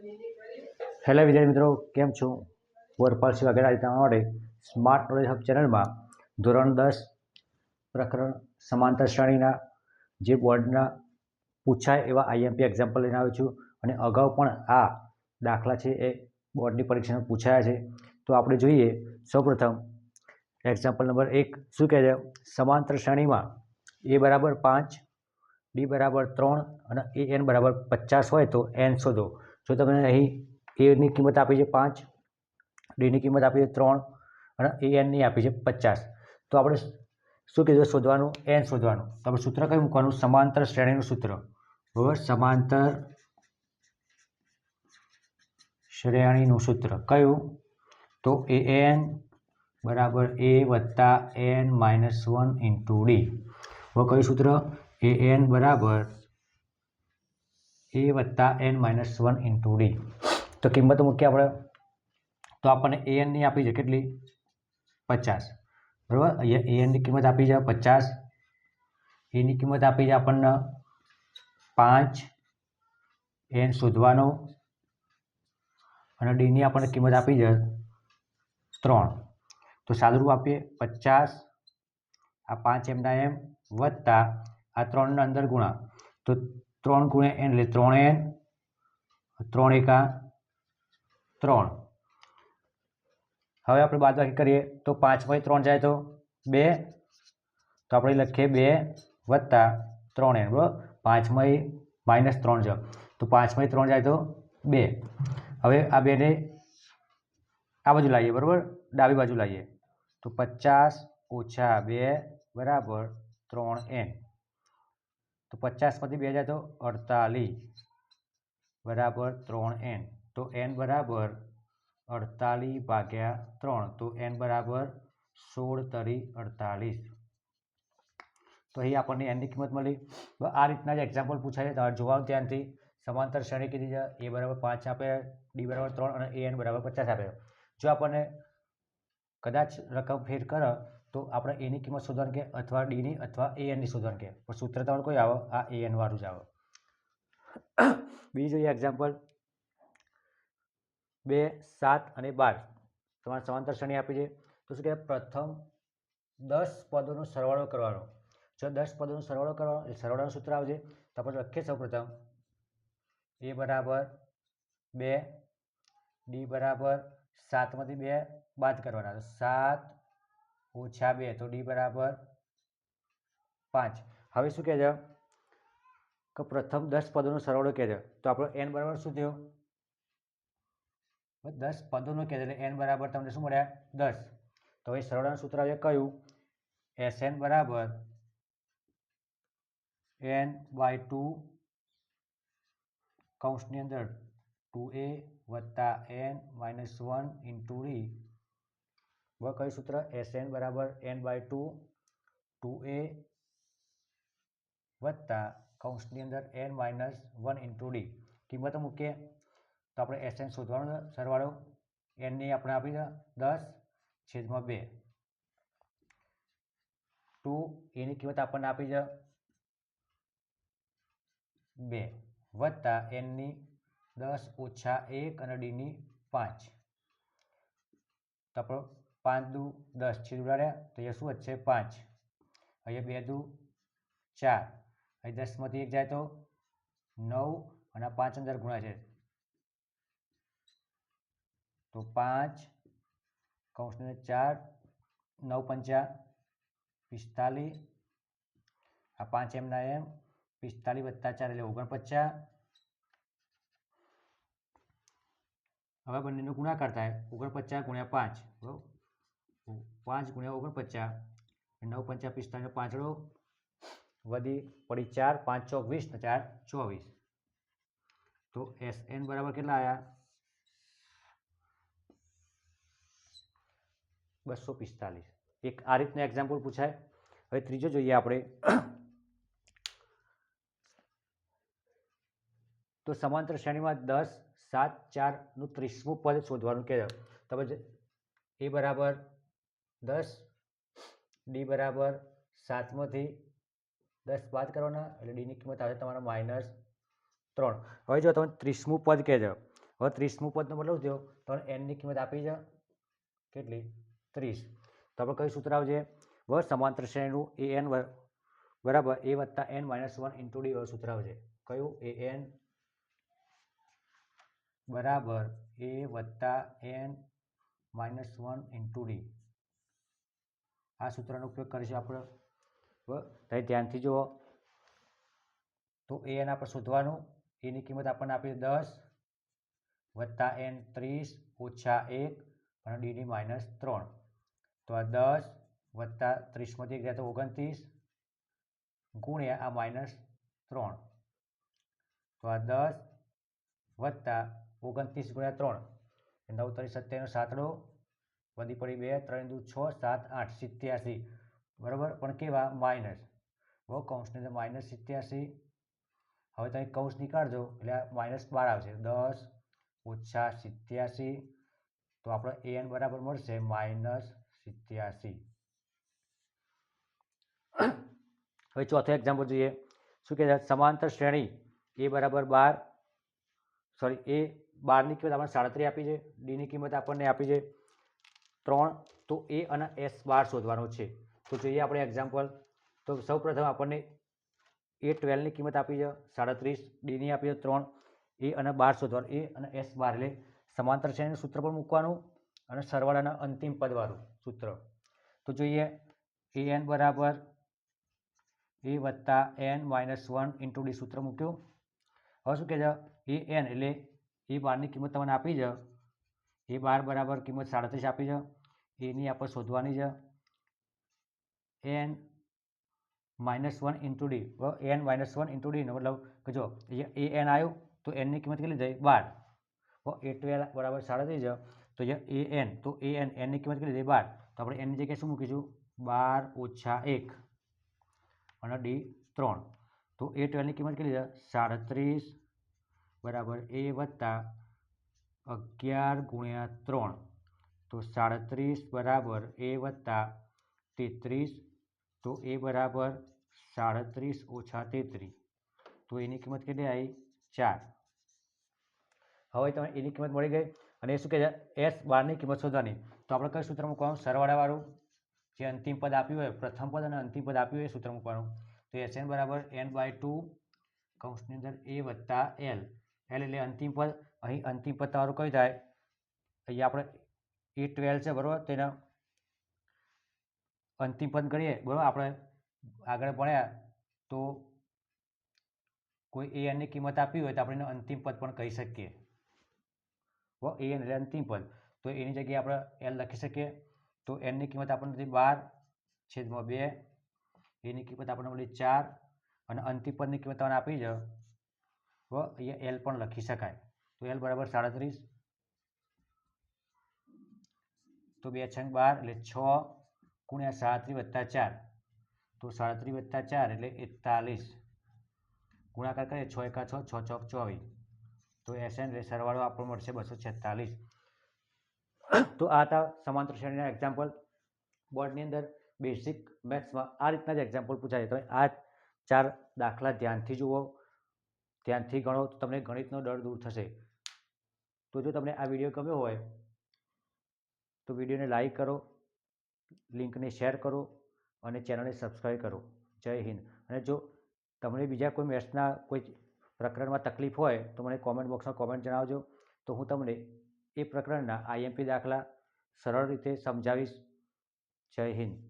Hello વિદ્યાર્થી મિત્રો, કેમ છો? વરપાલ સિંહ વગેરે આજે માટે સ્માર્ટ નોલેજ હબ ચેનલમાં ધોરણ દસ પ્રકરણ સમાંતર શ્રેણીના, જે બોર્ડના પૂછાય એવા આઈએમપી એક્ઝામ્પલ લઈને આવ્યો છું અને અગાઉ પણ આ દાખલા છે એ બોર્ડની પરીક્ષામાં પૂછાયા છે. તો આપણે જોઈએ સૌપ્રથમ એક્ઝામ્પલ નંબર એક, શું કહે છે? સમાંતર શ્રેણીમાં એ બરાબર પાંચ ડી બરાબર ત્રણ અને એ એન બરાબર પચાસ હોય તો એન શોધો. જો તમે અહીં એની કિંમત આપી છે પાંચ ડીની કિંમત આપી છે ત્રણ અને એ એનની આપી છે પચાસ. તો આપણે શું કીધું? શોધવાનું એન શોધવાનું. તો આપણે સૂત્ર કયું મૂકવાનું? સમાંતર શ્રેણીનું સૂત્ર. બરાબર? સમાંતર શ્રેણીનું સૂત્ર. કયું? તો એ એન બરાબર એ વત્તા n minus one into d હવે કયું સૂત્ર? એ એન બરાબર એ વત્તા n minus one into d. તો કિંમત મૂકીએ આપણે. તો આપણને એ એનની આપી છે કેટલી? પચાસ. બરાબર? અહીંયા એ કિંમત આપી છે પચાસ. એની કિંમત આપી છે આપણને પાંચ. એન શોધવાનો. અને ડીની આપણને કિંમત આપી છે ત્રણ. તો સાદુરૂપ આપીએ પચાસ. આ પાંચ એમના એમ વત્તા આ ત્રણના અંદર ગુણા તો ત્રણ ગુણ્યા એન એટલે ત્રણ એન ત્રણ એકા ત્રણ. હવે આપણે બાદબાકી કરીએ, તો પાંચમાંથી ત્રણ જાય તો બે, તો આપણે લખીએ બે વત્તા ત્રણ એન બરાબર? પાંચમાંથી માઇનસ ત્રણ છે તો પાંચમાંથી ત્રણ જાય તો બે. હવે આ બેને આ બાજુ લાવીએ, બરાબર? ડાબી બાજુ લાવીએ. તો પચાસ ઓછા બે બરાબર ત્રણ એન તો પચાસમાંથી બે જાય તો અડતાલીસ બરાબર ત્રણ એન. તો એન બરાબર અડતાલીસ ભાગ્યા ત્રણ. તો એન બરાબર સોળ તરી અડતાલીસ. તો અહીં આપણને એનની કિંમત મળી. આ રીતના જ એક્ઝામ્પલ પૂછાય છે, તમારે જોવાનું ત્યાંથી સમાંતર શ્રેણી કીધી છે એ બરાબર પાંચ આપે ડી બરાબર ત્રણ અને એ એન બરાબર પચાસ આપે. જો આપણને કદાચ રકમ ફેર કરે તો આપણે એની કિંમત શોધવાની કે અથવા ડીની અથવા એ એનની શોધવાની કે? પણ સૂત્ર તમારું કોઈ આવે? આ એ એન વાળું જ આવે. બીજું જોઈએ એક્ઝામ્પલ બે, સાત અને બાર. તમારે સમાંતર શ્રેણી આપી છે. તો શું કહેવાય? પ્રથમ દસ પદોનો સરવાળો કરવાનો. જો દસ પદોનો સરવાળો કરવાનો, એટલે સરવાળાનું સૂત્ર આવશે તો આપણે લખીએ સૌ પ્રથમ એ બરાબર બે ડી બરાબર સાતમાંથી બે બાદ કરવાના. સાત ઓછા બે, તો ડી બરાબર પાંચ. હવે શું કહે છે કે પ્રથમ દસ પદોનો સરવાળો કહે છે તો આપણો એન બરાબર શું થયો? દસ પદોનો કહે છે એટલે એન બરાબર તમને શું મળ્યા? દસ. તો હવે સરવાળાનું સૂત્ર આવે કયું? એસ એન બરાબર એન બાય ટુ કૌંસની અંદર ટુ એ વત્તા n minus one into d હવે કયું સૂત્ર એસ એન બરાબર n by two two a વત્તા કૌંસની અંદર n minus one into d કિંમત મૂકીએ. તો આપણે એસ એન શોધવાનો સરવાળો એનની આપણે આપી દસ છેદમાં બે. ટુ એની કિંમત આપણને આપી છે. બે વત્તા એનની દસ ઓછા એક અને ડીની પાંચ. તો આપણો પાંચ દુ દસ છેદ ઉડાડ્યા, તો અહીંયા શું વધશે? પાંચ. અહીંયા બે દુ ચાર. અહીં દસમાંથી એક જાય તો નવ અને પાંચ અંદર ગુણા છે. તો પાંચ કૌંસને ચાર, નવ પંચા પિસ્તાલીસ. આ પાંચ એમના એમ, પિસ્તાલીસ વત્તા ચાર એટલે ઓગણપચાસ. હવે બંનેનો ગુણાકાર થાય, ઓગણપચાસ ગુણ્યા પાંચ, બરાબર? પાંચ ગુણ્યા ઓગણપચાસ નવ પંચા પિસ્તાલીસ પાંચડો વધી પડી ચાર, પાંચ ચોક વીસ ને ચાર ચોવીસ. તો એસ એન બરાબર કેટલા આવ્યા બસો પિસ્તાલીસ એક આ રીતના એક્ઝામ્પલ પૂછાય. હવે ત્રીજો જોઈએ આપણે. તો સમાંતર શ્રેણીમાં દસ, સાત ચારનું ત્રીસમું પદ શોધવાનું કહેવાય. તમે એ બરાબર દસ ડી બરાબર સાતમાંથી દસ બાદ કરવાના, એટલે ડીની કિંમત આવે તમારા માઇનસ ત્રણ. હવે જો તમે ત્રીસમું પદ કહેજો, હવે ત્રીસમું પદનો મતલબ જો તમે એનની કિંમત આપી છે. કેટલી? ત્રીસ. તો આપણે કયું સૂત્ર આવશે? વ સમાંતર શ્રેણીનું એ એન બરાબર, એ વત્તા n minus one into d સૂત્ર આવશે. કયું? એ એન બરાબર, એ વત્તા n minus one into d આ સૂત્રનો ઉપયોગ કરીશું આપણે. તમે ધ્યાનથી જુઓ. તો એ એના પર શોધવાનું. એની કિંમત આપણને આપી દસ વત્તા એન ત્રીસ ઓછા એક અને ડીની માઇનસ ત્રણ. તો આ દસ વત્તા ત્રીસમાંથી એક તો ઓગણત્રીસ ગુણ્યા આ માઇનસ ત્રણ. તો આ દસ વત્તા ઓગણત્રીસ ગુણ્યા ત્રણ. નવ તરી સત્યાવીસ, સાતડો વધી પડી બે, ત્રણ દુ છ, સાત, આઠ, સિત્યાસી. બરાબર? પણ કેવા? માઇનસ. બહુ કૌંસની અંદર માઇનસ સિત્યાસી. હવે તમે કૌંસ નીકાળજો, એટલે માઇનસ બાર આવશે. દસ ઓછા સિત્યાસી, તો આપણો એન બરાબર મળશે માઇનસ સિત્યાસી. હવે ચોથો એક્ઝામ્પલ જોઈએ. શું કહે સમાંતર શ્રેણી. એ બરાબર બાર. સોરી એ બારની કિંમત આપણને સાડત્રીસ આપી છે. ડીની કિંમત આપણને આપી છે. ત્રણ, તો એ અને એસ બાર શોધવાનો છે. તો જોઈએ આપણે એક્ઝામ્પલ તો સૌપ્રથમ આપણને એ ટ્વેલ્વની કિંમત આપી છે, સાડત્રીસ ડીની આપી છે, ત્રણ, એ અને બાર શોધવાનું, એ અને એસ બાર એટલે સમાંતર શ્રેણીનું સૂત્ર પણ મૂકવાનું અને સરવાળાના અંતિમ પદવાળું સૂત્ર. તો જોઈએ, એ એન બરાબર, એ વત્તા n minus one into d સૂત્ર મૂક્યું. હવે શું કહે છે એ એન એટલે એ બારની કિંમત તમને આપી છે, એ બાર બરાબર કિંમત સાડત્રીસ આપી છે એની આપણે શોધવાની છે. N minus one into d n minus one into ડીનો મતલબ કે જો એ એન આવ્યું, તો એનની કિંમત કેટલી થઈ? બાર. એ ટ્વેલ્વ બરાબર સાડત્રીસ જાય તો એ એન તો એ એન એનની કિંમત કેટલી થઈ? બાર. તો આપણે એનની જગ્યાએ શું મૂકીશું? બાર ઓછા એક. અને ડી ત્રણ. તો એ ટ્વેલ્વની કિંમત કેટલી છે? સાડત્રીસ બરાબર એ વત્તા અગિયાર ગુણ્યા ત્રણ. તો સાડત્રીસ બરાબર એ વત્તા તેત્રીસ, તો એ બરાબર સાડત્રીસ ઓછા તેત્રીસ. તો એની કિંમત કેટલી આવી? ચાર. હવે તમે એની કિંમત મળી ગઈ અને શું કહે એસ બારની કિંમત શોધવાની. તો આપણે કયું સૂત્ર મૂકવાનું? સરવાળાવાળું. જે અંતિમ પદ આપ્યું હોય, પ્રથમ પદ અને અંતિમ પદ આપ્યું હોય, એ સૂત્ર મૂકવાનું. તો એસ એન બરાબર એન બાય ટુ કૌંસની અંદર એ વત્તા એલ. એલ એટલે અંતિમ પદ. અહીં અંતિમ પદ તમારું કયું થાય? અહીંયા આપણે એ ટ્વેલ્વ છે, બરાબર? તેના અંતિમ પદ કરીએ, બરાબર? આપણે આગળ ભણ્યા, તો કોઈ એ એનની કિંમત આપી હોય તો આપણે એને અંતિમ પદ પણ કહી શકીએ. એ એન એટલે અંતિમ પદ. તો એની જગ્યાએ આપણે એલ લખી શકીએ. તો એનની કિંમત આપણને બાર, છેદમાં બે. એની કિંમત આપણને મળી ચાર. અને અંતિમ પદની કિંમત તમને આપી છે અહીંયા એલ પણ લખી શકાય. તો એલ બરાબર સાડત્રીસ. તો બે છંગ બાર એટલે છ ગુણ્યા સાડત્રીસ વત્તા ચાર. તો સાડત્રીસ વત્તા ચાર એટલે એકતાલીસ. ગુણાકાર કરીએ છ એકા છ છ ચોક ચોવીસ. તો એસએન એટલે સરવાળો આપણો મળશે બસો છેતાલીસ. તો આ હતા સમાંતર શ્રેણીના એક્ઝામ્પલ બોર્ડની અંદર બેસિક મેથ્સમાં આ રીતના જ એક્ઝામ્પલ પૂછાય તમે આ ચાર દાખલા ધ્યાનથી જુઓ. ધ્યાનથી ગણો તો તમને ગણિતનો ડર દૂર થશે. તો જો તમને આ વીડિયો ગમ્યો હોય તો વિડીયોને લાઇક કરો, લિંકને શેર કરો અને ચેનલને સબસ્ક્રાઈબ કરો. જય હિન્દ. અને જો તમને બીજા કોઈ મેથ્સના કોઈ પ્રકરણમાં તકલીફ હોય તો મને કોમેન્ટ બોક્સમાં કોમેન્ટ જણાવજો. તો હું તમને એ પ્રકરણના આઈએમપી દાખલા સરળ રીતે સમજાવીશ. જય હિન્દ.